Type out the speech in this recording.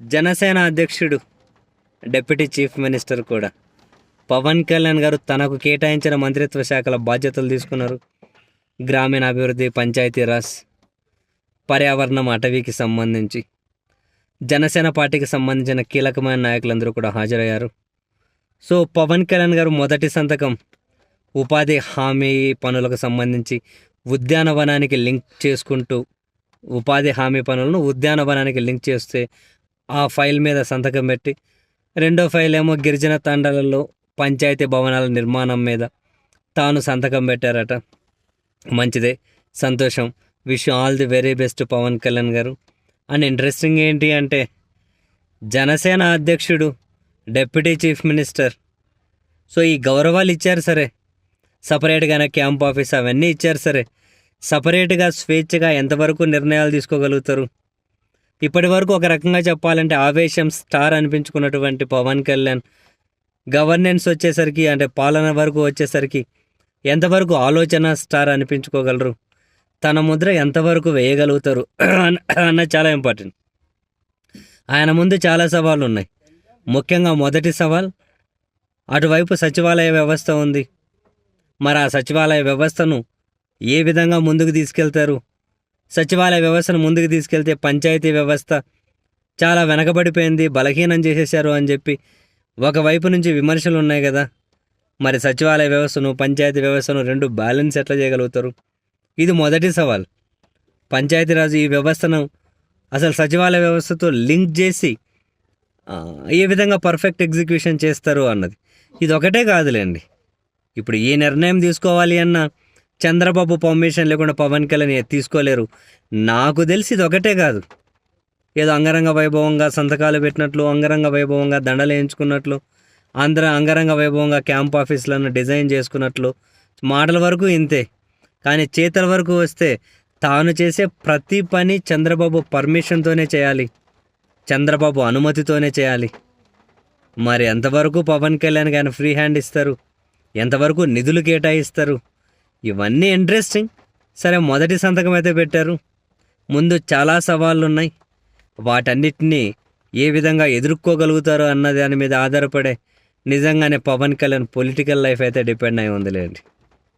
జనసేన అధ్యక్షుడు deputy chief minister కూడా. పవన్ కళ్యాణ్ గారు తనకు కేటాయించిన మంత్రిత్వ శాఖల బాధ్యతలు తీసుకున్నారు. గ్రామీణ అభివృద్ధి పంచాయతీరాజ్ పర్యావరణం అటవీకి సంబంధించి. జనసేన పార్టీకి సంబంధించిన కీలకమైన నాయకులందరూ కూడా హాజరయ్యారు. సో పవన్ కళ్యాణ్ గారు మొదటి సంతకం ఉపాధి హామీ పనులకు సంబంధించి ఉద్యానవనానికి లింక్ చేసుకుంటూ ఉపాధి హామీ పనులను ఉద్యానవనానికి లింక్ చేస్తే ఆ ఫైల్ మీద సంతకం పెట్టి రెండో ఫైల్ ఏమో గిరిజన తండాలలో పంచాయతీ భవనాల నిర్మాణం మీద తాను సంతకం పెట్టారట. మంచిదే సంతోషం. Wish all the very best Pawan Kalyan గారు. అండ్ ఇంట్రెస్టింగ్ ఏంటి అంటే జనసేన అధ్యక్షుడు డెప్యూటీ చీఫ్ మినిస్టర్. సో ఈ గౌరవాలు ఇచ్చారు సరే. సపరేట్గానే క్యాంప్ ఆఫీస్ అవన్నీ ఇచ్చారు సరే. సపరేట్గా స్వేచ్ఛగా ఎంతవరకు నిర్ణయాలు తీసుకోగలుగుతారు? ఇప్పటి వరకు ఒక రకంగా చెప్పాలంటే ఆవేశం స్టార్ అనిపించుకున్నటువంటి పవన్ కళ్యాణ్ గవర్నెన్స్ వచ్చేసరికి అంటే పాలన వరకు వచ్చేసరికి ఎంతవరకు ఆలోచన స్టార్ అనిపించుకోగలరు? తన ముద్ర ఎంతవరకు వేయగలుగుతారు? అన్న- అన్నది చాలా ఇంపార్టెంట్. ఆయన ముందు చాలా సవాళ్ళు ఉన్నాయి. ముఖ్యంగా మొదటి సవాల్ అటువైపు సచివాలయ వ్యవస్థ ఉంది. మరి ఆ సచివాలయ వ్యవస్థను ఏ విధంగా ముందుకు తీసుకెళ్తారు? సచివాలయ వ్యవస్థను ముందుకు తీసుకెళ్తే పంచాయతీ వ్యవస్థ చాలా వెనకబడిపోయింది బలహీనం చేసేశారు అని చెప్పి ఒకవైపు నుంచి విమర్శలు ఉన్నాయి కదా. మరి సచివాలయ వ్యవస్థను పంచాయతీ వ్యవస్థను రెండు బ్యాలెన్స్ ఎట్లా చేయగలుగుతారు? ఇది మొదటి సవాల్. పంచాయతీరాజు ఈ వ్యవస్థను అసలు సచివాలయ వ్యవస్థతో లింక్ చేసి ఏ విధంగా పర్ఫెక్ట్ ఎగ్జిక్యూషన్ చేస్తారు అన్నది. ఇది ఒకటే కాదులేండి. ఇప్పుడు ఏ నిర్ణయం తీసుకోవాలి అన్న చంద్రబాబు పర్మిషన్ లేకుండా పవన్ కళ్యాణ్ ఏ- తీసుకోలేరు. నాకు తెలిసి ఇది ఒకటే కాదు. ఏదో అంగరంగ వైభవంగా సంతకాలు పెట్టినట్లు అంగరంగ వైభవంగా దండలు వేయించుకున్నట్లు అందరూ అంగరంగ వైభవంగా క్యాంప్ ఆఫీసులను డిజైన్ చేసుకున్నట్లు మాటల వరకు ఇంతే. కానీ చేతల వరకు వస్తే తాను చేసే ప్రతి పని చంద్రబాబు పర్మిషన్తోనే చేయాలి. చంద్రబాబు అనుమతితోనే చేయాలి. మరి ఎంతవరకు పవన్ కళ్యాణ్ ఆయన ఫ్రీ హ్యాండ్ ఇస్తారు? ఎంతవరకు నిధులు కేటాయిస్తారు? ఇవన్నీ ఇంట్రెస్టింగ్ సరే మొదటి సంతకం అయితే పెట్టారు. ముందు చాలా సవాళ్ళు ఉన్నాయి వాటన్నిటినీ ఏ విధంగా ఎదుర్కోగలుగుతారో అన్న దాని మీద ఆధారపడే నిజంగానే పవన్ కళ్యాణ్ పొలిటికల్ లైఫ్ అయితే డిపెండ్ అయి ఉందిలేండి.